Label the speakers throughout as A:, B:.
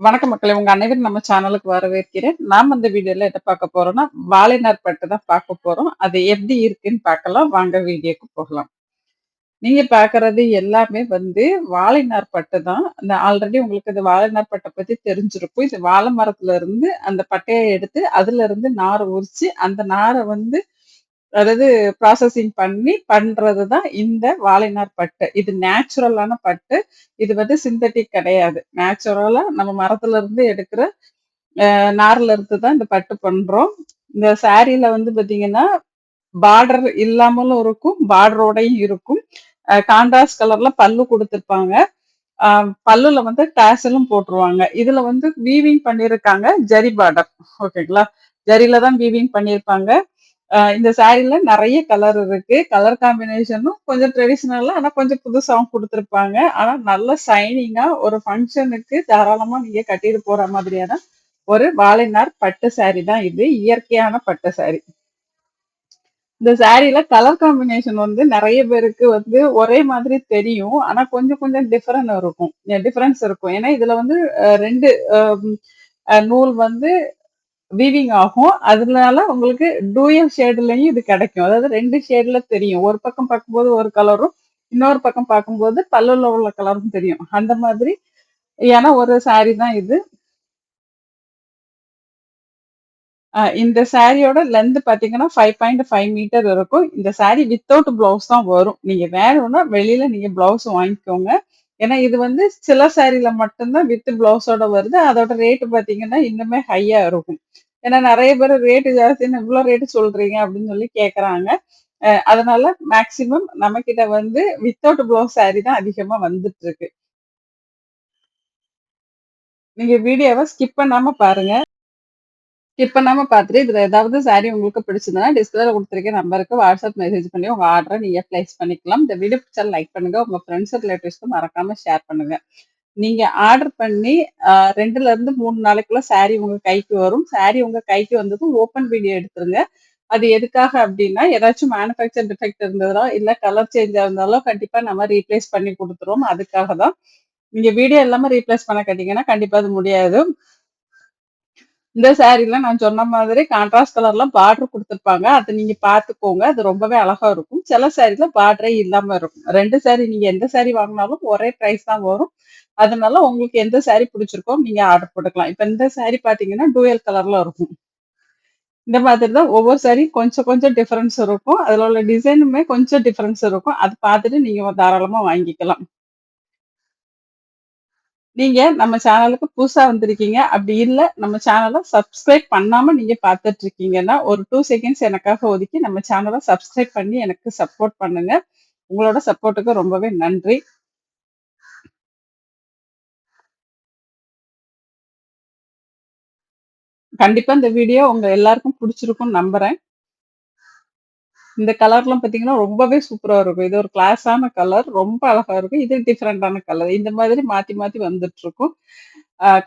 A: வணக்கம் மக்களை உங்க அனைவரும் நம்ம சேனலுக்கு வரவேற்கிறேன். நாம் இந்த வீடியோல என்ன பார்க்க போறோம்னா, வாழைநார் பட்டு தான் பார்க்க போறோம். அது எப்படி இருக்குன்னு பார்க்கலாம். வாங்க வீடியோக்கு போகலாம். நீங்க பாக்குறது எல்லாமே வந்து வாழைநார் பட்டு தான். இந்த ஆல்ரெடி உங்களுக்கு இந்த வாழைநார் பட்டை பத்தி தெரிஞ்சிருக்கும். இது வாழை மரத்துல இருந்து அந்த பட்டையை எடுத்து, அதுல இருந்து நார் உரிச்சு, அந்த நாரை வந்து அதாவது ப்ராசஸிங் பண்ணி பண்றது தான் இந்த வாழைநார் பட்டு. இது நேச்சுரலான பட்டு. இது வந்து சிந்தட்டிக் கிடையாது. நேச்சுரலா நம்ம மரத்துல இருந்து எடுக்கிற நார்ல இருந்து தான் இந்த பட்டு பண்றோம். இந்த சாரியில வந்து பார்த்தீங்கன்னா, பார்டர் இல்லாமலும் இருக்கும். பார்டரோடையும் இருக்கும். அ கான்ட்ராஸ்ட் கலர்ல பல்லு கொடுத்துருப்பாங்க பல்லுல வந்து டேசலும் போட்டுருவாங்க. இதுல வந்து வீவிங் பண்ணியிருக்காங்க. ஜரி பார்டர். ஓகேங்களா? ஜரியில தான் வீவிங் பண்ணியிருப்பாங்க. இந்த சாரில நிறைய கலர் இருக்கு. கலர் காம்பினேஷனும் கொஞ்சம் ட்ரெடிஷனலா ஆனா கொஞ்சம் புதுசாகவும் குடுத்துருப்பாங்க. ஆனா நல்ல சைனிங்கா ஒரு ஃபங்க்ஷனுக்கு தாராளமா நீங்க கட்டிட்டு போற மாதிரியான ஒரு வாழைநார் பட்டு சாரி தான் இது. இயற்கையான பட்டு சாரி. இந்த சாரியில கலர் காம்பினேஷன் வந்து நிறைய பேருக்கு வந்து ஒரே மாதிரி தெரியும். ஆனா கொஞ்சம் கொஞ்சம் டிஃபரன் இருக்கும். டிஃபரன்ஸ் இருக்கும். ஏன்னா இதுல வந்து ரெண்டு நூல் வந்து வீவிங் ஆகும். அதனால உங்களுக்கு டூயல் ஷேட்லயும் இது கிடைக்கும். அதாவது ரெண்டு ஷேட்ல தெரியும். ஒரு பக்கம் பார்க்கும்போது ஒரு கலரும், இன்னொரு பக்கம் பார்க்கும்போது பல்லுல உள்ள கலரும் தெரியும். அந்த மாதிரி ஏன்னா ஒரு சாரி தான் இது. இந்த சாரியோட லென்த் பார்த்தீங்கன்னா 5.5 மீட்டர் இருக்கும். இந்த சாரி வித்தவுட் ப்ளவுஸ் தான் வரும். நீங்க வேணும்னா வெளியில நீங்க பிளவுஸ் வாங்கிக்கோங்க. ஏன்னா இது வந்து சில சாரீல மட்டும்தான் வித் ப்ளவுஸோட வருது. அதோட ரேட்டு பார்த்தீங்கன்னா, இன்னுமே ஹையா இருக்கும். ஏன்னா நிறைய பேர் ரேட்டு ஜாஸ்தின்னு இவ்வளோ ரேட் சொல்றீங்க அப்படின்னு சொல்லி கேட்கறாங்க. அதனால மேக்சிமம் நம்ம கிட்ட வந்து வித்தவுட் ப்ளவுஸ் சாரி தான் அதிகமா வந்துட்டு இருக்கு. நீங்க வீடியோவை ஸ்கிப் பண்ணாம பாருங்க. ஸ்கிப் பண்ணாம பார்த்துட்டு, இதுல ஏதாவது சாரி உங்களுக்கு பிடிச்சதுன்னா, டிஸ்கிளர் கொடுத்துருக்க நம்பருக்கு வாட்ஸ்அப் மெசேஜ் பண்ணி உங்க ஆர்டரை நீங்க பிளேஸ் பண்ணிக்கலாம். இந்த வீடியோ பிடிச்சா லைக் பண்ணுங்க. உங்க ஃப்ரெண்ட்ஸ், ரிலேட்டிவ்ஸ்க்கும் மறக்காம ஷேர் பண்ணுங்க. நீங்க ஆர்டர் பண்ணி ரெண்டுல இருந்து மூணு நாளைக்குள்ள சாரி உங்க கைக்கு வரும். சாரி உங்க கைக்கு வந்ததும் ஓப்பன் வீடியோ எடுத்துருங்க. அது எதுக்காக அப்படின்னா ஏதாச்சும் மேனுஃபேக்சர் டிஃபெக்ட் இருந்ததோ, இல்ல கலர் சேஞ்சா இருந்தாலோ கண்டிப்பா நம்ம ரீப்ளேஸ் பண்ணி கொடுத்துருவோம் அதுக்காக தான். நீங்க வீடியோ இல்லாம ரீப்ளேஸ் பண்ண கேட்டீங்கன்னா, கண்டிப்பா அது முடியாது. இந்த சாரீல நான் சொன்ன மாதிரி கான்ட்ராஸ்ட் கலர்லாம் பார்டர் கொடுத்துருப்பாங்க அதை நீங்க பார்த்துக்கோங்க. அது ரொம்பவே அழகா இருக்கும். சில சாரீல பார்டரே இல்லாம இருக்கும். ரெண்டு சாரி நீங்க எந்த சாரி வாங்கினாலும் ஒரே பிரைஸ் தான் வரும். அதனால உங்களுக்கு எந்த சாரி பிடிச்சிருக்கோ நீங்க ஆர்டர் போட்டுக்கலாம். இப்ப இந்த சாரி பார்த்தீங்கன்னா, டூயல் கலர்ல இருக்கும். இந்த மாதிரி தான் ஒவ்வொரு சாரியும் கொஞ்சம் கொஞ்சம் டிஃபரன்ஸ் இருக்கும். அதுல உள்ள டிசைனுமே கொஞ்சம் டிஃபரன்ஸ் இருக்கும். அது பார்த்துட்டு நீங்க தாராளமா வாங்கிக்கலாம். நீங்க நம்ம சேனலுக்கு புதுசா வந்திருக்கீங்க. அப்படி இல்ல நம்ம சேனல சப்ஸ்கிரைப் பண்ணாம நீங்க பார்த்துட்டு இருக்கீங்கன்னா, ஒரு டூ செகண்ட்ஸ் எனக்காக ஒதுக்கி நம்ம சேனல சப்ஸ்கிரைப் பண்ணி எனக்கு சப்போர்ட் பண்ணுங்க. உங்களோட சப்போர்ட்டுக்கு ரொம்பவே நன்றி. கண்டிப்பா இந்த வீடியோ உங்க எல்லாருக்கும் பிடிச்சிருக்கும் நம்புறேன். இந்த கலர்லாம் பார்த்தீங்கன்னா, ரொம்பவே சூப்பராக இருக்கும். இது ஒரு கிளாஸான கலர். ரொம்ப அழகாக இருக்கும். இது டிஃப்ரெண்டான கலர். இந்த மாதிரி மாற்றி மாற்றி வந்துட்டுருக்கும்.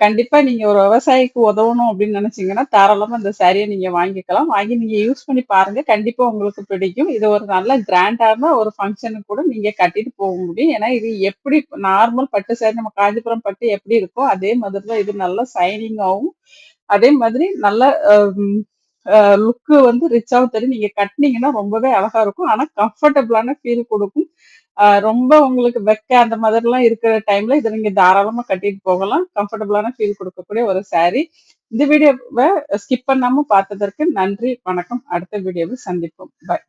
A: கண்டிப்பாக நீங்கள் ஒரு விவசாயிக்கு உதவணும் அப்படின்னு நினச்சிங்கன்னா தாராளமாக இந்த சாரியை நீங்கள் வாங்கிக்கலாம். வாங்கி நீங்கள் யூஸ் பண்ணி பாருங்கள் கண்டிப்பாக உங்களுக்கு பிடிக்கும். இது ஒரு நல்ல கிராண்டான ஒரு ஃபங்க்ஷனுக்கு கூட நீங்கள் கட்டிட்டு போக முடியும். ஏன்னா, இது எப்படி நார்மல் பட்டு சாரி நம்ம காஞ்சிபுரம் பட்டு எப்படி இருக்கோ, அதே மாதிரி தான் இது நல்லா சைனிங்காகவும் அதே மாதிரி நல்ல லுக்கு வந்து ரிச்சாகவும் தெரியும். நீங்க கட்டுனீங்கன்னா ரொம்பவே அழகா இருக்கும். ஆனா கம்ஃபர்டபுளான ஃபீல் கொடுக்கும் ரொம்ப உங்களுக்கு வெக்க அந்த மாதிரிலாம் இருக்கிற டைம்ல இதை நீங்க தாராளமா கட்டிட்டு போகலாம். கம்ஃபர்டபுளான ஃபீல் கொடுக்கக்கூடிய ஒரு சாரி. இந்த வீடியோவை ஸ்கிப் பண்ணாம பார்த்ததற்கு நன்றி, வணக்கம். அடுத்த வீடியோவில் சந்திப்போம். பாய்.